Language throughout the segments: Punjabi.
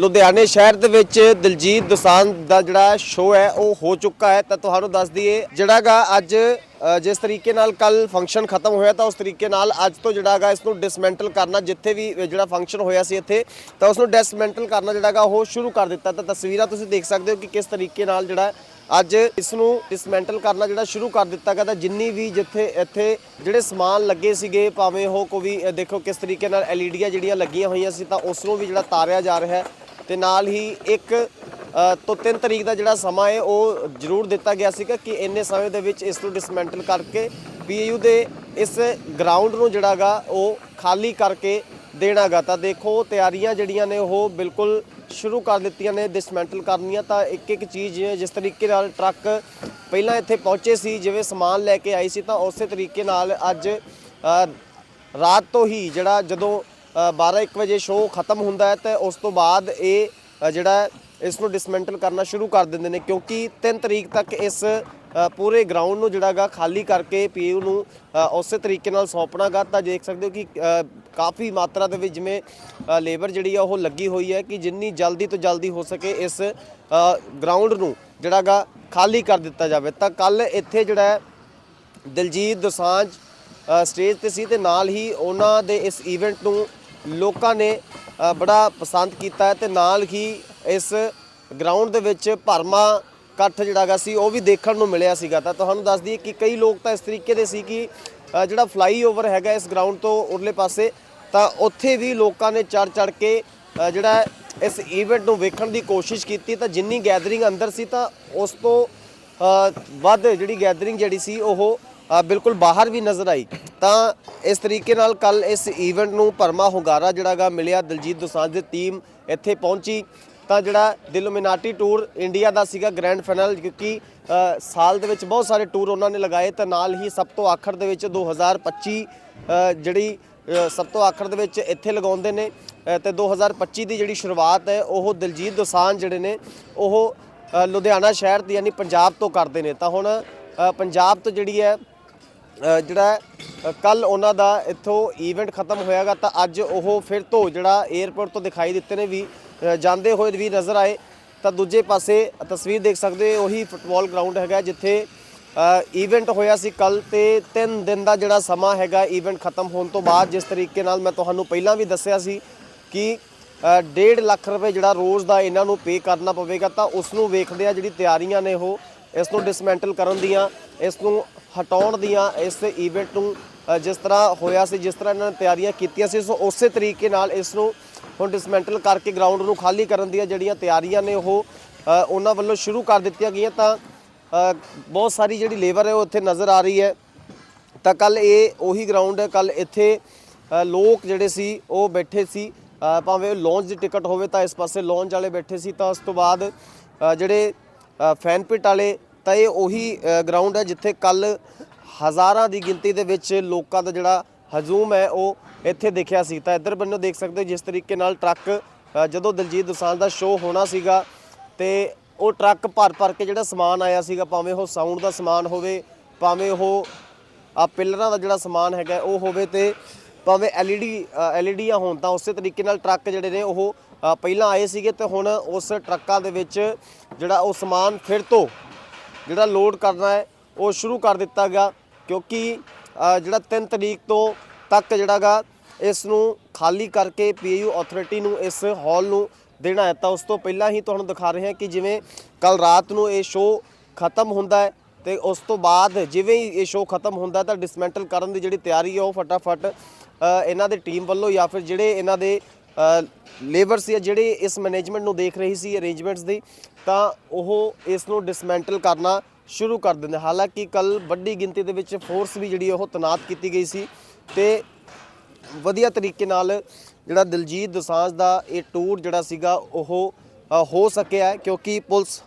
ਲੁਧਿਆਣੇ ਸ਼ਹਿਰ ਦੇ ਵਿੱਚ ਦਿਲਜੀਤ ਦੋਸਾਂਝ ਦਾ ਜਿਹੜਾ ਸ਼ੋਅ ਹੈ, ਉਹ ਹੋ ਚੁੱਕਾ ਹੈ। ਤਾਂ ਤੁਹਾਨੂੰ ਦੱਸ ਦਈਏ ਜਿਹੜਾਗਾ ਅੱਜ ਜਿਸ ਤਰੀਕੇ ਨਾਲ ਕੱਲ ਫੰਕਸ਼ਨ ਖਤਮ ਹੋਇਆ, ਤਾਂ ਉਸ ਤਰੀਕੇ ਨਾਲ ਅੱਜ ਤੋਂ ਜਿਹੜਾਗਾ ਇਸ ਨੂੰ ਡਿਸਮੈਂਟਲ ਕਰਨਾ, ਜਿੱਥੇ ਵੀ ਜਿਹੜਾ ਫੰਕਸ਼ਨ ਹੋਇਆ ਸੀ ਇੱਥੇ, ਤਾਂ ਉਸ ਨੂੰ ਡਿਸਮੈਂਟਲ ਕਰਨਾ ਜਿਹੜਾਗਾ ਉਹ ਸ਼ੁਰੂ ਕਰ ਦਿੱਤਾ। ਤਾਂ ਤਸਵੀਰਾਂ ਤੁਸੀਂ ਦੇਖ ਸਕਦੇ ਹੋ ਕਿ ਕਿਸ ਤਰੀਕੇ ਨਾਲ ਜਿਹੜਾ ਅੱਜ ਇਸ ਨੂੰ ਡਿਸਮੈਂਟਲ ਕਰਨਾ ਜਿਹੜਾ ਸ਼ੁਰੂ ਕਰ ਦਿੱਤਾ ਗਿਆ। ਤਾਂ ਜਿੰਨੀ ਵੀ ਜਿੱਥੇ ਇੱਥੇ ਜਿਹੜੇ ਸਮਾਨ ਲੱਗੇ ਸੀਗੇ, ਭਾਵੇਂ ਉਹ ਕੋਈ ਦੇਖੋ ਕਿਸ ਤਰੀਕੇ ਨਾਲ ਐਲਈਡੀਆਂ ਜਿਹੜੀਆਂ ਲੱਗੀਆਂ ਹੋਈਆਂ ਸੀ, ਤਾਂ ਉਸ ਨੂੰ ਵੀ ਜਿਹੜਾ ਤਾਰਿਆ ਜਾ ਰਿਹਾ ਹੈ। ਤੇ ਨਾਲ ਹੀ ਇੱਕ ਤੋਂ 3 ਤਰੀਕ ਦਾ ਜਿਹੜਾ ਸਮਾਂ ਹੈ, ਉਹ ਜ਼ਰੂਰ ਦਿੱਤਾ ਗਿਆ ਸੀਗਾ ਕਿ ਇੰਨੇ ਸਮੇਂ ਦੇ ਵਿੱਚ ਇਸ ਨੂੰ ਡਿਸਮੈਂਟਲ ਕਰਕੇ ਪੀਯੂ ਦੇ ਇਸ ਗਰਾਊਂਡ ਨੂੰ ਜਿਹੜਾਗਾ ਉਹ ਖਾਲੀ ਕਰਕੇ ਦੇਣਾਗਾ ਤਾਂ ਦੇਖੋ, ਤਿਆਰੀਆਂ ਜਿਹੜੀਆਂ ਨੇ, ਉਹ ਬਿਲਕੁਲ ਸ਼ੁਰੂ ਕਰ ਦਿੱਤੀਆਂ ਨੇ ਡਿਸਮੈਂਟਲ ਕਰਨੀਆਂ ਤਾਂ ਇੱਕ ਇੱਕ ਚੀਜ਼ ਜਿਵੇਂ ਜਿਸ ਤਰੀਕੇ ਨਾਲ ਟਰੱਕ ਪਹਿਲਾਂ ਇੱਥੇ ਪਹੁੰਚੇ ਸੀ, ਜਿਵੇਂ ਸਮਾਨ ਲੈ ਕੇ ਆਈ ਸੀ, ਤਾਂ ਉਸੇ ਤਰੀਕੇ ਨਾਲ ਅੱਜ ਰਾਤ ਤੋਂ ਹੀ ਜਿਹੜਾ ਜਦੋਂ 12-1 ਵਜੇ ਸ਼ੋਅ ਖਤਮ ਹੁੰਦਾ ਹੈ ਤੇ ਉਸ ਤੋਂ ਬਾਅਦ ਇਹ ਜਿਹੜਾ ਇਸ ਨੂੰ ਡਿਸਮੈਂਟਲ ਕਰਨਾ ਸ਼ੁਰੂ ਕਰ ਦਿੰਦੇ ਨੇ, ਕਿਉਂਕਿ 3 ਤਰੀਕ ਤੱਕ ਇਸ ਪੂਰੇ ਗਰਾਊਂਡ ਨੂੰ ਜਿਹੜਾਗਾ ਖਾਲੀ ਕਰਕੇ ਪੀਯੂ ਨੂੰ ਉਸੇ ਤਰੀਕੇ ਨਾਲ ਸੌਂਪਣਾਗਾ। ਤਾਂ ਦੇਖ ਸਕਦੇ ਹੋ ਕਿ ਕਾਫੀ ਮਾਤਰਾ ਦੇ ਵਿੱਚ ਜਿਵੇਂ ਲੇਬਰ ਜਿਹੜੀ ਆ ਉਹ ਲੱਗੀ ਹੋਈ ਹੈ ਕਿ ਜਿੰਨੀ ਜਲਦੀ ਤੋਂ ਜਲਦੀ ਹੋ ਸਕੇ ਇਸ ਗਰਾਊਂਡ ਨੂੰ ਜਿਹੜਾਗਾ ਖਾਲੀ ਕਰ ਦਿੱਤਾ ਜਾਵੇ। ਤਾਂ ਕੱਲ ਇੱਥੇ ਜਿਹੜਾ ਦਿਲਜੀਤ ਦੋਸਾਂਝ ਸਟੇਜ ਤੇ ਸੀ ਤੇ ਨਾਲ ਹੀ ਉਹਨਾਂ ਦੇ ਇਸ ਇਵੈਂਟ ਨੂੰ ਲੋਕਾਂ ਨੇ ਬੜਾ ਪਸੰਦ ਕੀਤਾ ਹੈ ਤੇ ਨਾਲ ਹੀ ਇਸ ਗਰਾਊਂਡ ਦੇ ਵਿੱਚ ਭਰਮਾ ਇਕੱਠ ਜਿਹੜਾ ਗਾ ਸੀ, ਉਹ ਵੀ ਦੇਖਣ ਨੂੰ ਮਿਲਿਆ ਸੀਗਾ। ਤਾਂ ਤੁਹਾਨੂੰ ਦੱਸ ਦਈਏ ਕਿ ਕਈ ਲੋਕ ਤਾਂ ਇਸ ਤਰੀਕੇ ਦੇ ਸੀ ਕਿ ਜਿਹੜਾ ਫਲਾਈਓਵਰ ਹੈਗਾ ਇਸ ਗਰਾਊਂਡ ਤੋਂ ਉਰਲੇ ਪਾਸੇ, ਤਾਂ ਉੱਥੇ ਵੀ ਲੋਕਾਂ ਨੇ ਚੜ ਚੜ ਕੇ ਜਿਹੜਾ ਇਸ ਇਵੈਂਟ ਨੂੰ ਵੇਖਣ ਦੀ ਕੋਸ਼ਿਸ਼ ਕੀਤੀ। ਤਾਂ ਜਿੰਨੀ ਗੈਦਰਿੰਗ ਅੰਦਰ ਸੀ, ਤਾਂ ਉਸ ਤੋਂ ਵੱਧ ਜਿਹੜੀ ਗੈਦਰਿੰਗ ਜਿਹੜੀ ਸੀ, ਉਹ ਬਿਲਕੁਲ ਬਾਹਰ ਵੀ ਨਜ਼ਰ ਆਈ। ਤਾਂ ਇਸ ਤਰੀਕੇ ਨਾਲ ਕੱਲ ਇਸ ਈਵੈਂਟ ਨੂੰ ਪਰਮਾ ਹੁੰਗਾਰਾ ਜਿਹੜਾਗਾ ਮਿਲਿਆ ਦਿਲਜੀਤ ਦੋਸਾਂਝ ਦੀ ਟੀਮ ਇੱਥੇ ਪਹੁੰਚੀ। ਤਾਂ ਜਿਹੜਾ ਦਿਲੂਮਿਨਾਟੀ ਟੂਰ ਇੰਡੀਆ ਦਾ ਸੀਗਾ ਗ੍ਰੈਂਡ ਫਾਈਨਲ ਕਿਉਂਕਿ ਸਾਲ ਦੇ ਵਿੱਚ ਬਹੁਤ ਸਾਰੇ ਟੂਰ ਉਹਨਾਂ ਨੇ ਲਗਾਏ। ਤਾਂ ਨਾਲ ਹੀ ਸਭ ਤੋਂ ਆਖਰ ਦੇ ਵਿੱਚ 2025 ਅ, ਜਿਹੜੀ ਸਭ ਤੋਂ ਆਖਰ ਦੇ ਵਿੱਚ ਇੱਥੇ ਲਗਾਉਂਦੇ ਨੇ। ਅ, ਤੇ 2025 ਦੀ ਜਿਹੜੀ ਸ਼ੁਰੂਆਤ ਹੈ ਉਹ ਦਿਲਜੀਤ ਦੋਸਾਂਝ ਜਿਹੜੇ ਨੇ ਉਹ ਲੁਧਿਆਣਾ ਸ਼ਹਿਰ ਦੀ ਯਾਨੀ ਪੰਜਾਬ ਤੋਂ ਕਰਦੇ ਨੇ। ਤਾਂ ਹੁਣ ਪੰਜਾਬ ਤੋਂ ਜਿਹੜੀ ਹੈ ਜਿਹੜਾ ਕੱਲ ਉਹਨਾਂ ਦਾ ਇੱਥੋਂ ਈਵੈਂਟ ਖਤਮ ਹੋਇਆਗਾ ਤਾਂ ਅੱਜ ਉਹ ਫਿਰ ਤੋਂ ਜਿਹੜਾ 에ਅਰਪੋਰਟ ਤੋਂ ਦਿਖਾਈ ਦਿੱਤੇ ਨੇ ਵੀ ਜਾਂਦੇ ਹੋਏ ਵੀ ਨਜ਼ਰ ਆਏ। ਤਾਂ ਦੂਜੇ ਪਾਸੇ ਤਸਵੀਰ ਦੇਖ ਸਕਦੇ ਹੋ ਉਹੀ ਫੁੱਟਬਾਲ ਗਰਾਊਂਡ ਹੈਗਾ ਜਿੱਥੇ ਈਵੈਂਟ ਹੋਇਆ ਸੀ ਕੱਲ ਤੇ 3 ਦਿਨ ਦਾ ਜਿਹੜਾ ਸਮਾਂ ਹੈਗਾ ਈਵੈਂਟ ਖਤਮ ਹੋਣ ਤੋਂ ਬਾਅਦ ਜਿਸ ਤਰੀਕੇ ਨਾਲ ਮੈਂ ਤੁਹਾਨੂੰ ਪਹਿਲਾਂ ਵੀ ਦੱਸਿਆ ਸੀ ਕਿ ਅ, ਡੇਢ ਲੱਖ ਰੁਪਏ ਜਿਹੜਾ ਰੋਜ਼ ਦਾ ਇਹਨਾਂ ਨੂੰ ਪੇ ਕਰਨਾ ਪਵੇਗਾ ਤਾਂ ਉਸ ਨੂੰ ਵੇਖਦੇ ਆ ਜਿਹੜੀ ਤਿਆਰੀਆਂ ਨੇ ਉਹ ਇਸ ਨੂੰ ਡਿਸਮੈਂਟਲ ਕਰਨ ਦੀਆਂ। ਇਸ ਨੂੰ ਹਟਾਉਣ ਦੀਆਂ ਇਸ ਇਵੈਂਟ ਨੂੰ ਜਿਸ ਤਰ੍ਹਾਂ ਹੋਇਆ ਸੀ ਜਿਸ ਤਰ੍ਹਾਂ ਇਹਨਾਂ ਨੇ ਤਿਆਰੀਆਂ ਕੀਤੀਆਂ ਸੀ ਸੋ ਉਸੇ ਤਰੀਕੇ ਨਾਲ ਇਸ ਨੂੰ ਹੁਣ ਡਿਸਮੈਂਟਲ ਕਰਕੇ ਗਰਾਊਂਡ ਨੂੰ ਖਾਲੀ ਕਰਨ ਦੀਆਂ ਜਿਹੜੀਆਂ ਤਿਆਰੀਆਂ ਨੇ ਉਹ ਉਹਨਾਂ ਵੱਲੋਂ ਸ਼ੁਰੂ ਕਰ ਦਿੱਤੀਆਂ ਗਈਆਂ ਤਾਂ ਬਹੁਤ ਸਾਰੀ ਜਿਹੜੀ ਲੇਬਰ ਹੈ ਉਹ ਇੱਥੇ ਨਜ਼ਰ ਆ ਰਹੀ ਹੈ। ਤਾਂ ਕੱਲ ਇਹ ਉਹੀ ਗਰਾਊਂਡ ਹੈ ਕੱਲ ਇੱਥੇ ਲੋਕ ਜਿਹੜੇ ਸੀ ਉਹ ਬੈਠੇ ਸੀ ਭਾਵੇਂ ਲੌਂਜ ਦੀ ਟਿਕਟ ਹੋਵੇ ਤਾਂ ਇਸ ਪਾਸੇ ਲੌਂਜ ਵਾਲੇ ਬੈਠੇ ਸੀ ਤਾਂ ਉਸ ਤੋਂ ਬਾਅਦ ਜਿਹੜੇ ਅ, ਫੈਨ ਪਿਟ ਵਾਲੇ ਤਾਂ ਇਹ ਉਹੀ ਗਰਾਊਂਡ ਹੈ ਜਿੱਥੇ ਕੱਲ ਹਜ਼ਾਰਾਂ ਦੀ ਗਿਣਤੀ ਦੇ ਵਿੱਚ ਲੋਕਾਂ ਦਾ ਜਿਹੜਾ ਹਜੂਮ ਹੈ, ਉਹ ਇੱਥੇ ਦੇਖਿਆ ਸੀ। ਤਾਂ ਇੱਧਰ ਬੰਨੋ ਦੇਖ ਸਕਦੇ ਹੋ ਜਿਸ ਤਰੀਕੇ ਨਾਲ ਟਰੱਕ ਜਦੋਂ ਦਲਜੀਤ ਦੋਸਾਂਝ ਦਾ ਸ਼ੋਅ ਹੋਣਾ ਸੀਗਾ ਤੇ ਉਹ ਟਰੱਕ ਭਰ ਭਰ ਕੇ ਜਿਹੜਾ ਸਮਾਨ ਆਇਆ ਸੀਗਾ, ਭਾਵੇਂ ਉਹ ਸਾਊਂਡ ਦਾ ਸਮਾਨ ਹੋਵੇ, ਭਾਵੇਂ ਉਹ ਆ ਪਿੱਲਰਾਂ ਦਾ ਜਿਹੜਾ ਸਮਾਨ ਹੈਗਾ, ਉਹ ਹੋਵੇ ਤੇ ਭਾਵੇਂ ਐਲਈਡੀ ਐਲਈਡੀਆਂ ਹੋਣ, ਤਾਂ ਉਸੇ ਤਰੀਕੇ ਨਾਲ ਟਰੱਕ ਜਿਹੜੇ ਨੇ, ਉਹ ਪਹਿਲਾਂ ਆਏ ਸੀਗੇ ਤੇ ਹੁਣ ਉਸ ਟਰੱਕਾਂ ਦੇ ਵਿੱਚ ਜਿਹੜਾ ਉਹ ਸਮਾਨ ਫਿਰ ਤੋਂ ਜਿਹੜਾ ਲੋਡ ਕਰਨਾ ਹੈ, ਉਹ ਸ਼ੁਰੂ ਕਰ ਦਿੱਤਾ ਗਿਆ ਕਿਉਂਕਿ ਜਿਹੜਾ 3 ਤਰੀਕ ਤੋਂ ਤੱਕ ਜਿਹੜਾਗਾ ਇਸ ਨੂੰ ਖਾਲੀ ਕਰਕੇ ਪੀਯੂ ਅਥਾਰਟੀ ਨੂੰ ਇਸ ਹਾਲ ਨੂੰ ਦੇਣਾ ਹੈ। ਤਾਂ ਉਸ ਤੋਂ ਪਹਿਲਾਂ ਹੀ ਤੁਹਾਨੂੰ ਦਿਖਾ ਰਹੇ ਹਾਂ ਕਿ ਜਿਵੇਂ ਕੱਲ ਰਾਤ ਨੂੰ ਇਹ ਸ਼ੋਅ ਖਤਮ ਹੁੰਦਾ ਹੈ ਤੇ ਉਸ ਤੋਂ ਬਾਅਦ ਜਿਵੇਂ ਹੀ ਇਹ ਸ਼ੋਅ ਖਤਮ ਹੁੰਦਾ ਤਾਂ ਡਿਸਮੈਂਟਲ ਕਰਨ ਦੀ ਜਿਹੜੀ ਤਿਆਰੀ ਹੈ ਉਹ ਫਟਾਫਟ ਇਹਨਾਂ ਦੇ ਟੀਮ ਵੱਲੋਂ ਜਾਂ ਫਿਰ ਜਿਹੜੇ ਇਹਨਾਂ ਦੇ ਲੇਬਰ ਸੀ ਜਿਹੜੇ ਇਸ ਮੈਨੇਜਮੈਂਟ ਨੂੰ ਦੇਖ ਰਹੀ ਸੀ ਅਰੇਂਜਮੈਂਟਸ ਦੀ, ਤਾਂ ਉਹ ਇਸ ਨੂੰ ਡਿਸਮੈਂਟਲ ਕਰਨਾ ਸ਼ੁਰੂ ਕਰ ਦਿੰਦੇ। ਹਾਲਾਂਕਿ ਕੱਲ ਵੱਡੀ ਗਿਣਤੀ ਦੇ ਵਿੱਚ ਫੋਰਸ ਵੀ ਜਿਹੜੀ ਉਹ ਤਨਾਤ ਕੀਤੀ ਗਈ ਸੀ ਤੇ ਵਧੀਆ ਤਰੀਕੇ ਨਾਲ ਜਿਹੜਾ ਦਿਲਜੀਤ ਦੋਸਾਂਝ ਦਾ ਇਹ ਟੂਰ ਜਿਹੜਾ ਸੀਗਾ, ਉਹ ਹੋ ਸਕਿਆ ਕਿਉਂਕਿ ਪੁਲਿਸ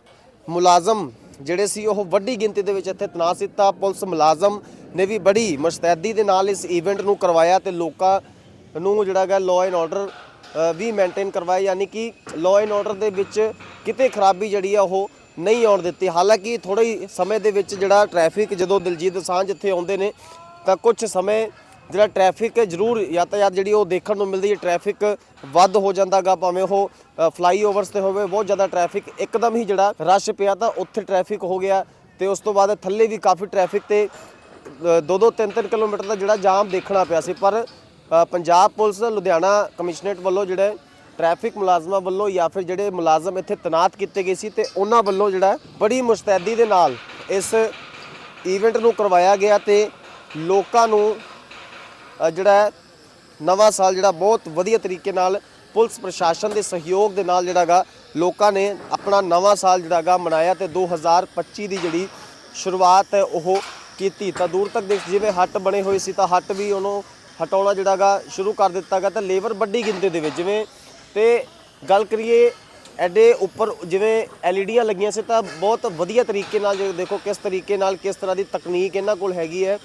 ਮੁਲਾਜ਼ਮ ਜਿਹੜੇ ਸੀ, ਉਹ ਵੱਡੀ ਗਿਣਤੀ ਦੇ ਵਿੱਚ ਇੱਥੇ ਤਨਾਤ ਸੀ, ਤਾਂ ਪੁਲਿਸ ਮੁਲਾਜ਼ਮ ਨੇ ਵੀ ਬੜੀ ਮੁਸਤੈਦੀ ਦੇ ਨਾਲ ਇਸ ਈਵੈਂਟ ਨੂੰ ਕਰਵਾਇਆ ਤੇ ਲੋਕਾਂ ਨੂੰ ਜਿਹੜਾ ਹੈਗਾ ਲਾਅ ਐਂਡ ਆਰਡਰ ਵੀ ਮੇਨਟੇਨ ਕਰਵਾਏ, ਯਾਨੀ ਕਿ ਲਾਅ ਐਂਡ ਆਰਡਰ ਦੇ ਵਿੱਚ ਕਿਤੇ ਖਰਾਬੀ ਜਿਹੜੀ ਆ ਉਹ ਨਹੀਂ ਆਉਣ ਦਿੱਤੀ। ਹਾਲਾਂਕਿ ਥੋੜੇ ਸਮੇਂ ਦੇ ਵਿੱਚ ਜਿਹੜਾ ਟ੍ਰੈਫਿਕ ਜਦੋਂ ਦਿਲਜੀਤ ਦੋਸਾਂਝ ਇੱਥੇ ਆਉਂਦੇ ਨੇ, ਤਾਂ ਕੁਝ ਸਮੇਂ ਜਿਹੜਾ ਟ੍ਰੈਫਿਕ ਜ਼ਰੂਰ ਯਾਤਾਯਾਤ ਜਿਹੜੀ ਉਹ ਦੇਖਣ ਨੂੰ ਮਿਲਦੀ ਹੈ। ਟ੍ਰੈਫਿਕ ਵੱਧ ਹੋ ਜਾਂਦਾਗਾ, ਭਾਵੇਂ ਉਹ ਫਲਾਈਓਵਰਸ ਤੇ ਹੋਵੇ, ਬਹੁਤ ਜ਼ਿਆਦਾ ਟ੍ਰੈਫਿਕ ਇੱਕਦਮ ਹੀ ਜਿਹੜਾ ਰਸ਼ ਪਿਆ ਤਾਂ ਉੱਥੇ ਟ੍ਰੈਫਿਕ ਹੋ ਗਿਆ ਤੇ ਉਸ ਤੋਂ ਬਾਅਦ ਥੱਲੇ ਵੀ ਕਾਫੀ ਟ੍ਰੈਫਿਕ ਤੇ 2-2 3-3 ਕਿਲੋਮੀਟਰ ਦਾ ਜਿਹੜਾ ਜਾਮ ਦੇਖਣਾ ਪਿਆ ਸੀ। ਪਰ ਪੰਜਾਬ ਪੁਲਿਸ ਲੁਧਿਆਣਾ ਕਮਿਸ਼ਨਰੇਟ ਵੱਲੋਂ ਜਿਹੜੇ ਟ੍ਰੈਫਿਕ ਮੁਲਾਜ਼ਮਾਂ ਵੱਲੋਂ ਜਾਂ ਫਿਰ ਜਿਹੜੇ ਮੁਲਾਜ਼ਮ ਇੱਥੇ ਤੈਨਾਤ ਕੀਤੇ ਗਏ ਸੀ ਤੇ ਉਹਨਾਂ ਵੱਲੋਂ ਜਿਹੜਾ ਬੜੀ ਮੁਸਤੈਦੀ ਦੇ ਨਾਲ ਇਸ ਈਵੈਂਟ ਨੂੰ ਕਰਵਾਇਆ ਗਿਆ ਤੇ ਲੋਕਾਂ ਨੂੰ ਜਿਹੜਾ ਨਵਾਂ ਸਾਲ ਜਿਹੜਾ ਬਹੁਤ ਵਧੀਆ ਤਰੀਕੇ ਨਾਲ ਪੁਲਿਸ ਪ੍ਰਸ਼ਾਸਨ ਦੇ ਸਹਿਯੋਗ ਦੇ ਨਾਲ ਜਿਹੜਾਗਾ ਲੋਕਾਂ ਨੇ ਆਪਣਾ ਨਵਾਂ ਸਾਲ ਜਿਹੜਾਗਾ ਮਨਾਇਆ ਤੇ 2025 ਦੀ ਜਿਹੜੀ ਸ਼ੁਰੂਆਤ ਹੈ ਉਹ ਕੀਤੀ। ਤਾਂ ਦੂਰ ਤੱਕ ਦੇਖ, ਜਿਵੇਂ ਹੱਟ ਬਣੇ ਹੋਏ ਸੀ ਤਾਂ ਹੱਟ ਵੀ ਉਹਨੂੰ ਹਟਾਉਣਾ ਜਿਹੜਾਗਾ ਸ਼ੁਰੂ ਕਰ ਦਿੱਤਾ ਗਿਆ ਤਾਂ ਲੇਬਰ ਵੱਡੀ ਗਿਣਤੀ ਦੇ ਵਿੱਚ, ਜਿਵੇਂ ਤੇ ਗੱਲ ਕਰੀਏ ਐਡੇ ਉੱਪਰ ਜਿਵੇਂ ਐਲਈਡੀਆਂ ਲੱਗੀਆਂ ਸੀ ਤਾਂ ਬਹੁਤ ਵਧੀਆ ਤਰੀਕੇ ਨਾਲ ਜੇ ਦੇਖੋ ਕਿਸ ਤਰੀਕੇ ਨਾਲ ਕਿਸ ਤਰ੍ਹਾਂ ਦੀ ਤਕਨੀਕ ਇਹਨਾਂ ਕੋਲ ਹੈਗੀ ਹੈ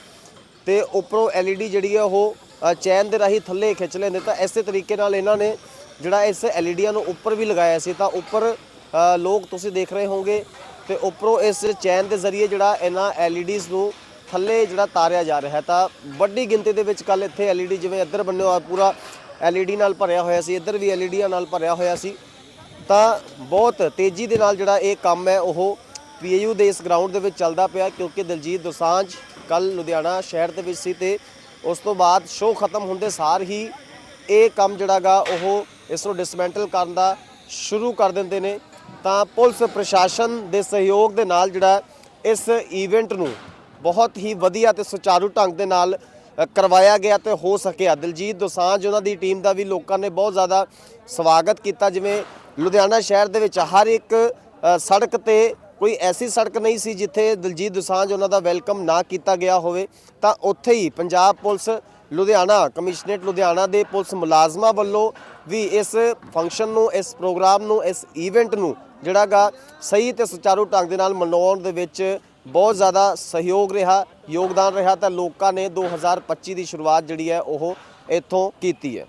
ਤੇ ਉੱਪਰੋਂ LED ਜਿਹੜੀ ਹੈ ਉਹ ਚੈਨ ਦੇ ਰਾਹੀਂ ਥੱਲੇ ਖਿੱਚ ਲੈਂਦੇ ਤਾਂ ਇਸੇ ਤਰੀਕੇ ਨਾਲ ਇਹਨਾਂ ਨੇ ਜਿਹੜਾ ਇਸ ਐਲਈਡੀਆਂ ਨੂੰ ਉੱਪਰ ਵੀ ਲਗਾਇਆ ਸੀ ਤਾਂ ਉੱਪਰ ਲੋਕ ਤੁਸੀਂ ਦੇਖ ਰਹੇ ਹੋਵੋਗੇ ਤੇ ਉੱਪਰੋਂ ਇਸ ਚੈਨ ਦੇ ਜ਼ਰੀਏ ਜਿਹੜਾ ਇਹਨਾਂ LEDs ਨੂੰ ਥੱਲੇ ਜਿਹੜਾ ਤਾਰਿਆ ਜਾ ਰਿਹਾ ਤਾਂ ਵੱਡੀ ਗਿਣਤੀ ਦੇ ਵਿੱਚ ਕੱਲ ਇੱਥੇ LED ਜਿਵੇਂ ਇੱਧਰ ਬੰਨਿਓ ਆ, ਪੂਰਾ LED ਨਾਲ ਭਰਿਆ ਹੋਇਆ ਸੀ, ਇੱਧਰ ਵੀ LEDਆਂ ਨਾਲ ਭਰਿਆ ਹੋਇਆ ਸੀ। ਤਾਂ ਬਹੁਤ ਤੇਜ਼ੀ ਦੇ ਨਾਲ ਜਿਹੜਾ ਇਹ ਕੰਮ ਹੈ, ਉਹ ਪੀਏਯੂ ਦੇ ਇਸ ਗਰਾਊਂਡ ਦੇ ਵਿੱਚ ਚੱਲਦਾ ਪਿਆ ਕਿਉਂਕਿ ਦਲਜੀਤ ਦੋਸਾਂਝ ਕੱਲ ਲੁਧਿਆਣਾ ਸ਼ਹਿਰ ਦੇ ਵਿੱਚ ਸੀ ਤੇ ਉਸ ਤੋਂ ਬਾਅਦ ਸ਼ੋਅ ਖਤਮ ਹੁੰਦੇ ਸਾਰ ਹੀ ਇਹ ਕੰਮ ਜਿਹੜਾਗਾ ਉਹ ਇਸ ਨੂੰ ਡਿਸਮੈਂਟਲ ਕਰਨ ਦਾ ਸ਼ੁਰੂ ਕਰ ਦਿੰਦੇ ਨੇ। ਤਾਂ ਪੁਲਿਸ ਪ੍ਰਸ਼ਾਸਨ ਦੇ ਸਹਿਯੋਗ ਦੇ ਨਾਲ ਜਿਹੜਾ ਇਸ ਈਵੈਂਟ ਨੂੰ ਬਹੁਤ ਹੀ ਵਧੀਆ ਤੇ ਸੁਚਾਰੂ ਢੰਗ ਦੇ ਨਾਲ ਕਰਵਾਇਆ ਗਿਆ ਤੇ ਹੋ ਸਕਿਆ। ਦਿਲਜੀਤ ਦੋਸਾਂਝ ਉਹਨਾਂ ਦੀ ਟੀਮ ਦਾ ਵੀ ਲੋਕਾਂ ਨੇ ਬਹੁਤ ਜ਼ਿਆਦਾ ਸਵਾਗਤ ਕੀਤਾ। ਜਿਵੇਂ ਲੁਧਿਆਣਾ ਸ਼ਹਿਰ ਦੇ ਵਿੱਚ ਹਰ ਇੱਕ ਸੜਕ ਤੇ ਕੋਈ ਐਸੀ ਸੜਕ ਨਹੀਂ ਸੀ ਜਿੱਥੇ ਦਿਲਜੀਤ ਦੋਸਾਂਝ ਉਹਨਾਂ ਦਾ ਵੈਲਕਮ ਨਾ ਕੀਤਾ ਗਿਆ ਹੋਵੇ, ਤਾਂ ਉੱਥੇ ਹੀ ਪੰਜਾਬ ਪੁਲਿਸ, ਲੁਧਿਆਣਾ ਕਮਿਸ਼ਨਰੇਟ ਲੁਧਿਆਣਾ ਦੇ ਪੁਲਿਸ ਮੁਲਾਜ਼ਮਾਂ ਵੱਲੋਂ ਵੀ ਇਸ ਫੰਕਸ਼ਨ ਨੂੰ, ਇਸ ਪ੍ਰੋਗਰਾਮ ਨੂੰ, ਇਸ ਈਵੈਂਟ ਨੂੰ ਜਿਹੜਾਗਾ ਸਹੀ ਤੇ ਸੁਚਾਰੂ ਢੰਗ ਦੇ ਨਾਲ ਮਨਾਉਣ ਦੇ ਵਿੱਚ ਬਹੁਤ ਜ਼ਿਆਦਾ ਸਹਿਯੋਗ ਰਿਹਾ, ਯੋਗਦਾਨ ਰਿਹਾ ਤਾਂ ਲੋਕਾਂ ਨੇ 2025 ਦੀ ਸ਼ੁਰੂਆਤ ਜਿਹੜੀ ਹੈ ਉਹ ਇੱਥੋਂ ਕੀਤੀ ਹੈ।